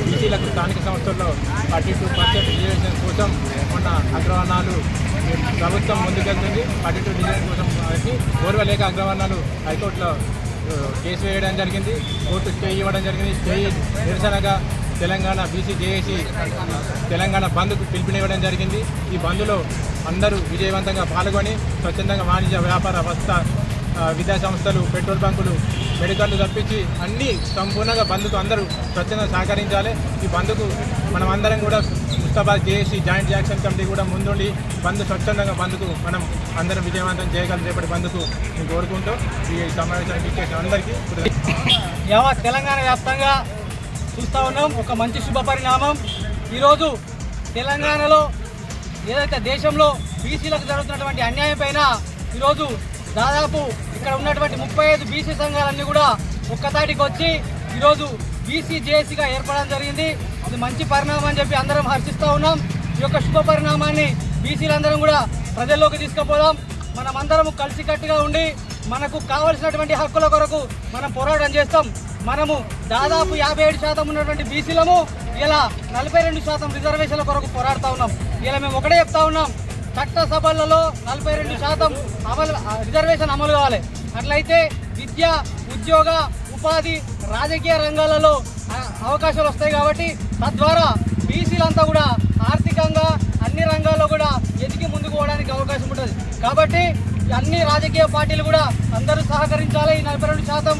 బీసీలకు స్థానిక సంస్థల్లో పట్టింపు పర్సెంట్ రిజర్వేషన్ కోసం ఉన్న అగ్రవర్ణాలు ప్రభుత్వం ముందుకెళ్తుంది పట్టింపు రిజర్వేషన్ కోసం కోరవలేక అగ్రవర్ణాలు హైకోర్టులో కేసు వేయడం జరిగింది కోర్టు స్టే ఇవ్వడం జరిగింది స్టే నిరసనగా తెలంగాణ బీసీ జేఏసీ తెలంగాణ బంద్కు పిలుపునివ్వడం జరిగింది ఈ బంద్లో అందరూ విజయవంతంగా పాల్గొని స్వచ్ఛందంగా వాణిజ్య వ్యాపార వ్యవస్థ విద్యాసంస్థలు విద్యా సంస్థలు పెట్రోల్ బంకులు మెడికల్లు తప్పించి అన్నీ సంపూర్ణంగా బంద్కు అందరూ స్వచ్ఛంగా సహకరించాలి. ఈ బంద్కు మనం అందరం కూడా Mustabad JAC joint action committee కూడా ముందుండి బంద్ స్వచ్ఛందంగా బంద్కు మనం అందరం విజయవంతం చేయగలం రేపటి బంద్కు నేను కోరుకుంటూ ఈ సమావేశానికి ఇచ్చేసిన అందరికీ యావత్ తెలంగాణ వ్యాప్తంగా చూస్తూ ఉన్నాం. ఒక మంచి శుభ పరిణామం. ఈరోజు తెలంగాణలో ఏదైతే దేశంలో బీసీలకు జరుగుతున్నటువంటి అన్యాయం పైన ఈరోజు దాదాపు ఇక్కడ ఉన్నటువంటి ముప్పై ఐదు బీసీ సంఘాలన్నీ కూడా ఒక్కతాటికి వచ్చి ఈరోజు బీసీ జేఏసీగా ఏర్పడడం జరిగింది. అది మంచి పరిణామం అని చెప్పి అందరం హర్షిస్తూ ఉన్నాం. ఈ యొక్క శుభ పరిణామాన్ని బీసీలందరం కూడా ప్రజల్లోకి తీసుకుపోదాం. మనమందరం కలిసికట్టుగా ఉండి మనకు కావలసినటువంటి హక్కుల కొరకు మనం పోరాటం చేస్తాం. మనము దాదాపు యాభై ఏడు శాతం ఉన్నటువంటి బీసీలము ఇలా నలభై రెండు శాతం రిజర్వేషన్ల కొరకు పోరాడుతూ ఉన్నాం. ఇలా మేము ఒకటే చెప్తా ఉన్నాం. చట్టసభలలో నలభై రెండు శాతం అమలు రిజర్వేషన్ అమలు కావాలి. అట్లయితే విద్య ఉద్యోగ ఉపాధి రాజకీయ రంగాలలో అవకాశాలు వస్తాయి కాబట్టి తద్వారా బీసీలంతా కూడా ఆర్థికంగా అన్ని రంగాల్లో కూడా ఎదిగి ముందుకు పోవడానికి అవకాశం ఉంటుంది. కాబట్టి అన్ని రాజకీయ పార్టీలు కూడా అందరూ సహకరించాలి ఈ నలభై రెండు శాతం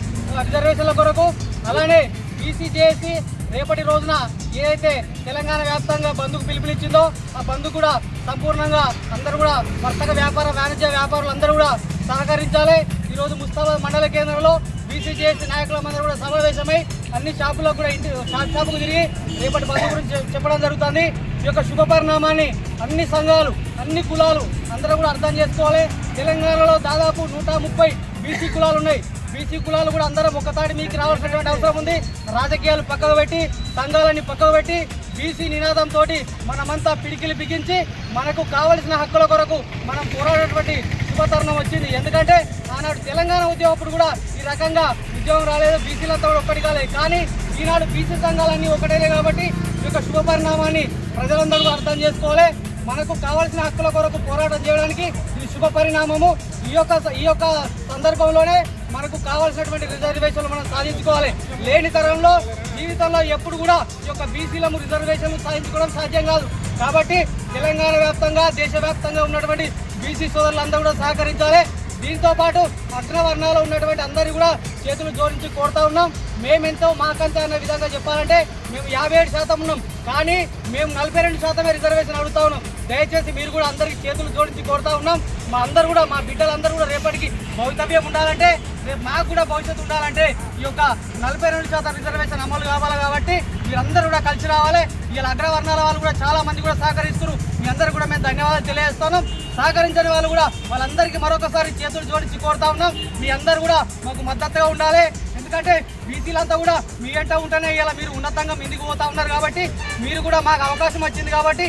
రిజర్వేషన్ల కొరకు. అలానే బీసీ చేసి రేపటి రోజున ఏదైతే తెలంగాణ వ్యాప్తంగా బంధుకు పిలుపునిచ్చిందో ఆ బంధు కూడా సంపూర్ణంగా అందరూ కూడా వర్తక వ్యాపార వాణిజ్య వ్యాపారులు అందరూ కూడా సహకరించాలి. ఈరోజు ముస్తాబాద్ మండల కేంద్రంలో బీసీజేఎస్ నాయకులందరూ కూడా సమావేశమై అన్ని షాపులకు కూడా ఇంటి షాప్ షాపుకు తిరిగి రేపటి బంధు గురించి చెప్పడం జరుగుతుంది. ఈ యొక్క శుభ పరిణామాన్ని అన్ని సంఘాలు అన్ని కులాలు అందరూ కూడా అర్థం చేసుకోవాలి. తెలంగాణలో దాదాపు నూట ముప్పై బీసీ కులాలు ఉన్నాయి. బీసీ కులాలు కూడా అందరం ఒకతాటి మీకు రావాల్సినటువంటి అవసరం ఉంది. రాజకీయాలు పక్కకు పెట్టి సంఘాలని పక్కకు పెట్టి బీసీ నినాదంతో మనమంతా పిడికిలు బిగించి మనకు కావలసిన హక్కుల కొరకు మనం పోరాడేటువంటి శుభతరుణం వచ్చింది. ఎందుకంటే ఆనాడు తెలంగాణ ఉద్యమం కూడా ఈ రకంగా ఉద్యోగం రాలేదు. బీసీలంతా కూడా ఒక్కటి కాలేదు కానీ ఈనాడు బీసీ సంఘాలన్నీ ఒకటేనే కాబట్టి ఈ యొక్క శుభ పరిణామాన్ని ప్రజలందరూ అర్థం చేసుకోవాలి. మనకు కావాల్సిన హక్కుల కొరకు పోరాటం చేయడానికి ఈ శుభ పరిణామము ఈ యొక్క ఈ యొక్క సందర్భంలోనే మనకు కావాల్సినటువంటి రిజర్వేషన్లు మనం సాధించుకోవాలి. లేని తరంలో జీవితంలో ఎప్పుడు కూడా ఈ యొక్క బీసీలము రిజర్వేషన్లు సాధించుకోవడం సాధ్యం కాదు. కాబట్టి తెలంగాణ వ్యాప్తంగా దేశవ్యాప్తంగా ఉన్నటువంటి బీసీ సోదరులందరూ కూడా సహకరించాలి. దీంతో పాటు అగ్రవర్ణాలు ఉన్నటువంటి అందరూ కూడా చేతులు జోడించి కోరుతా ఉన్నాం. మేమెంతో మాకంతే అన్న విధంగా చెప్పాలంటే మేము యాభై ఏడు శాతం ఉన్నాం. కానీ మేము నలభై రెండు శాతమే రిజర్వేషన్ అడుగుతా ఉన్నాం. దయచేసి మీరు కూడా అందరికీ చేతులు జోడించి కోరుతా ఉన్నాం. మా అందరూ కూడా మా బిడ్డలందరూ కూడా రేపటికి భవితవ్యం ఉండాలంటే రేపు మాకు కూడా భవిష్యత్తు ఉండాలంటే ఈ యొక్క నలభై రెండు శాతం రిజర్వేషన్ అమలు కావాలి కాబట్టి మీరందరూ కూడా కలిసి రావాలి. వీళ్ళ అగ్రవర్ణాల వాళ్ళు కూడా చాలా మంది కూడా సహకరిస్తున్నారు. మీ అందరూ కూడా మేము ధన్యవాదాలు తెలియజేస్తున్నాం. సహకరించని వాళ్ళు కూడా వాళ్ళందరికీ మరొకసారి చేతులు జోడించి కోరుతా ఉన్నాం. మీ అందరూ కూడా మాకు మద్దతుగా ఉండాలి. ఎందుకంటే బీసీలంతా కూడా మీ వెంట ఉంటేనే ఇలా మీరు ఉన్నతంగా ముందుకు పోతా ఉన్నారు కాబట్టి మీరు కూడా మాకు అవకాశం వచ్చింది కాబట్టి